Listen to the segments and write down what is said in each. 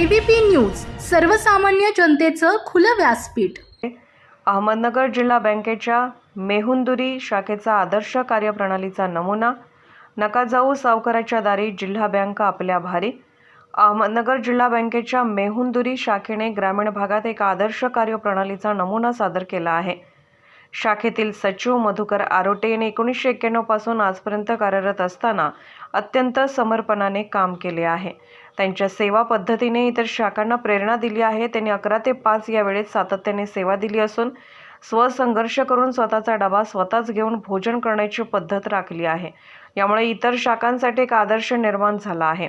ABP news सर्वसामान्य जनतेचं खुलं व्यासपीठ. अहमदनगर जिल्हा बँकेच्या मेहुंदुरी शाखेचा आदर्श कार्यप्रणालीचा नमुना नका जाऊ सावकाराच्या दारी जिल्हा बँक आपल्या भारी. अहमदनगर जिल्हा बँकेच्या मेहुंदुरी शाखेने ग्रामीण भागात एक आदर्श कार्यप्रणालीचा नमुना सादर केला आहे. शाखेतील सचिव मधुकर आरोटे यांनी एकोणीसशे एक्क्याण्णवपासून आजपर्यंत कार्यरत असताना अत्यंत समर्पणाने काम केले आहे. त्यांच्या सेवा पद्धतीने इतर शाखांना प्रेरणा दिली आहे. त्यांनी अकरा ते पाच या वेळेत सातत्याने सेवा दिली असून स्वसंघर्ष करून स्वतःचा डबा स्वतःच घेऊन भोजन करण्याची पद्धत राखली आहे. यामुळे इतर शाखांसाठी एक आदर्श निर्माण झाला आहे.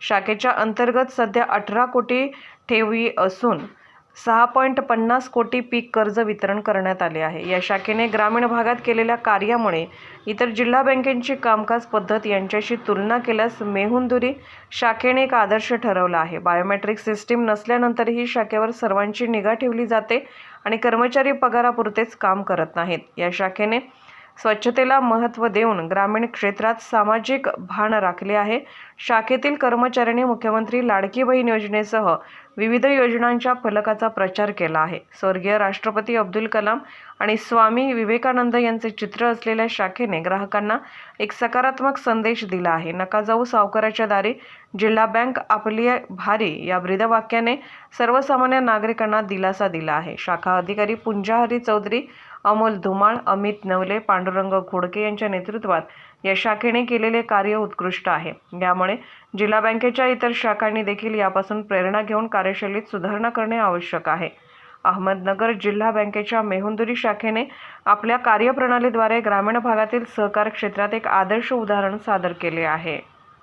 शाखेच्या अंतर्गत सध्या अठरा कोटी ठेवी असून सहा पॉईंट पन्नास कोटी पीक कर्ज वितरण करण्यात आले आहे. या शाखेने ग्रामीण भागात केलेल्या कार्यामुळे इतर जिल्हा बँकेची कामकाज पद्धत यांच्याशी तुलना केल्यास मेहुंदुरी शाखेने एक आदर्श ठरवला आहे. बायोमेट्रिक सिस्टीम नसल्यानंतरही शाखेवर सर्वांची निगा ठेवली जाते आणि कर्मचारी पगारापुरतेच काम करत नाहीत. या शाखेने स्वच्छतेला महत्त्व देऊन ग्रामीण क्षेत्रात सामाजिक भान राखले आहे. शाखेतील कर्मचाऱ्यांनी मुख्यमंत्री लाडकी बहीण योजनेसह विविध योजनांच्या फलकाचा प्रचार केला आहे. स्वर्गीय राष्ट्रपती अब्दुल कलाम आणि स्वामी विवेकानंद यांचे चित्र असलेल्या शाखेने ग्राहकांना एक सकारात्मक संदेश दिला आहे. नका जाऊ सावकाराच्या दारी जिल्हा बँक आपली भारी या ब्रीदवाक्याने सर्वसामान्य नागरिकांना दिलासा दिला आहे. शाखा अधिकारी पुंजाहरी चौधरी अमोल धुमाळ अमित नवले पांडुरंग घोडके यांच्या नेतृत्वात या शाखेने केलेले कार्य उत्कृष्ट आहे. यामुळे जिल्हा बँकेच्या इतर शाखांनी देखील यापासून प्रेरणा घेऊन कार्यशैलीत सुधारणा करणे आवश्यक आहे. अहमदनगर जिल्हा बँकेच्या मेहुंदुरी शाखेने आपल्या कार्यप्रणालीद्वारे ग्रामीण भागातील सहकार क्षेत्रात एक आदर्श उदाहरण सादर केले आहे.